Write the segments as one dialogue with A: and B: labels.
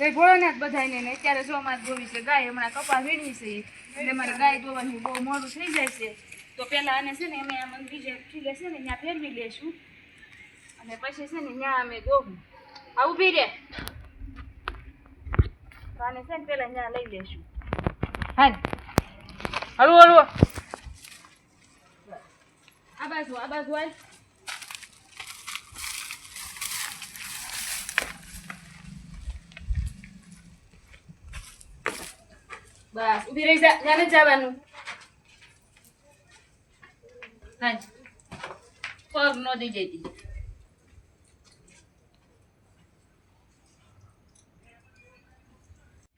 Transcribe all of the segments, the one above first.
A: જય ભોળાનાથ બધાને ને અત્યારે જો અમારે ધોવી છે ગાય, હમણાં કપા વીણી છે. એટલે મારે ગાય ધોવાનું બહુ મોડું થઈ જાય છે. તો પહેલાં આને છે ને અમે આમ બીજે ખીલે છે ને ત્યાં ફેરવી લેશું. અને પછી છે ને ત્યાં અમે ધોવું. આ ઊભી રે. તો આને છે ને પહેલાં ત્યાં લઈ લેશું. હા હળવું હળવું આ બાજુ આ બાજુ હાલ. બસ ઊભી રહી જા જાને જવાનું હાલ પગ નો દઈ જતી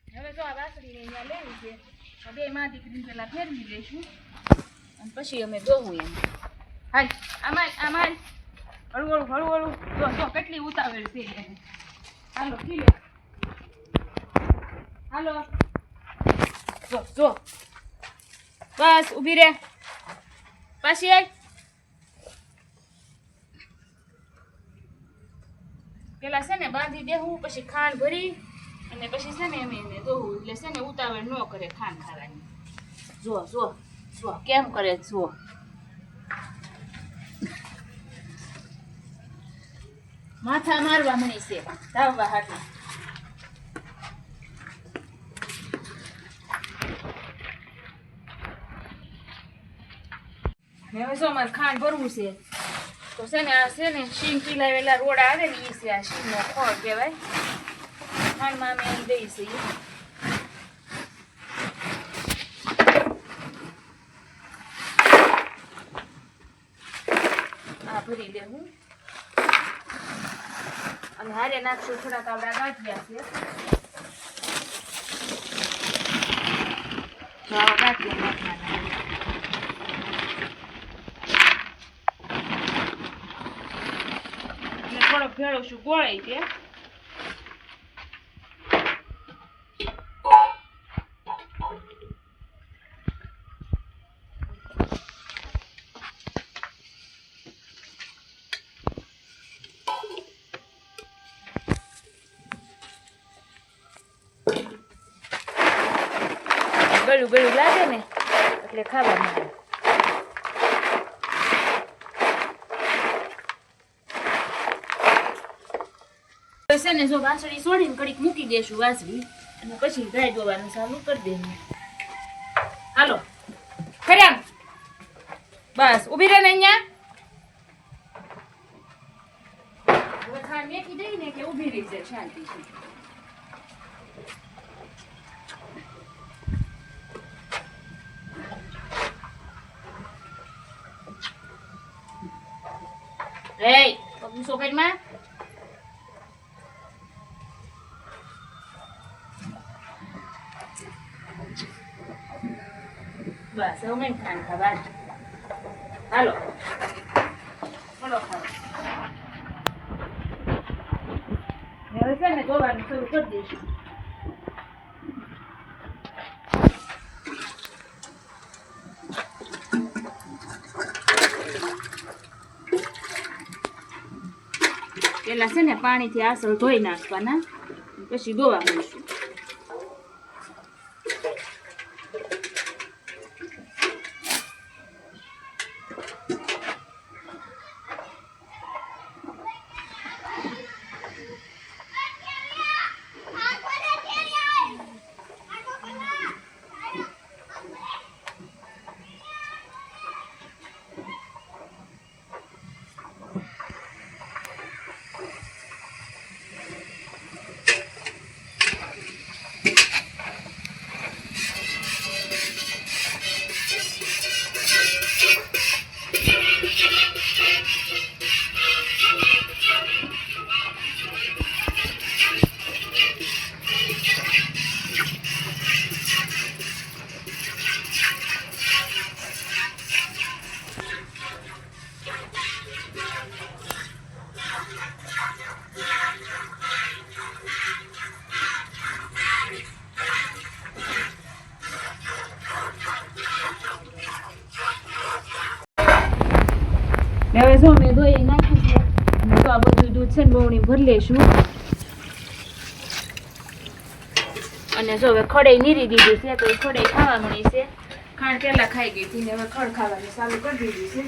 A: હવે જો આ વાસળીને અહીંયા લેવી છે આ બે માં દીકરીને પેલા ફેરવી દઈશું અને પછી અમે દોવું એમ હાલ આમાં આમાં હળવું હળવું હળવું કેટલી ઉતાવળ છે. હાલો કિલો હાલો જો જો. બસ, ઊભી રે. પાછી આય. પેલા છે ને બાંધી દેવું પછી ખાંડ ભરી, અને પછી છે ને એમ એને દોવું એટલે છે ને ઉતાવળ ન કરે ખાંડ ખાવાની. જો જો જો. કેમ કરે જો. માથા મારવા મળી છે. ધાવવા હાટું. હવે અમારે ખાંડ ભરવું છે? તો છે આ છે ને શીંગ પીલાવેલા આવે ને એ છે આ શીંગનો ખોળ કહેવાય. ખાંડમાં અમે એમ દઈ છીએ. આ ભરી દેવું અને હારે નાખશું થોડાક આપણા ગાંઠિયા છે. ગાંઠિયા નાખવાના. થોડોક ભેળવશું ગોળાઈ છે. ગળું ગળું લાગે ને? એટલે ખાવા મળે છે ને જો વાસળી છોડીને કડીક મૂકી દેશું વાસળી. અને પછી ગાય દોવાનું ચાલુ કરી દેવું હાલો. ખરેમ બસ ઊભી રહે ને અહીંયા. મેકી દઈ ને એટલે ઊભી રહી જાય શાંતિથી. Hey, pag susukin ma? બસ છે ને જોવાનું શરૂ કરી દઈશું. પેલા છે ને પાણીથી આસળ ધોઈ નાખવાના, પછી દોવા મૂકશું બધું દૂધ છે ને બહુણી ભરી લઈશું અને જો હવે ખડે નીરી દીધી છે, તો ખડે ખાવા મળી છે. ખાંડ પહેલાં ખાઈ ગઈ હતી ને હવે ખડ ખાવાની ચાલુ કરી દીધી છે.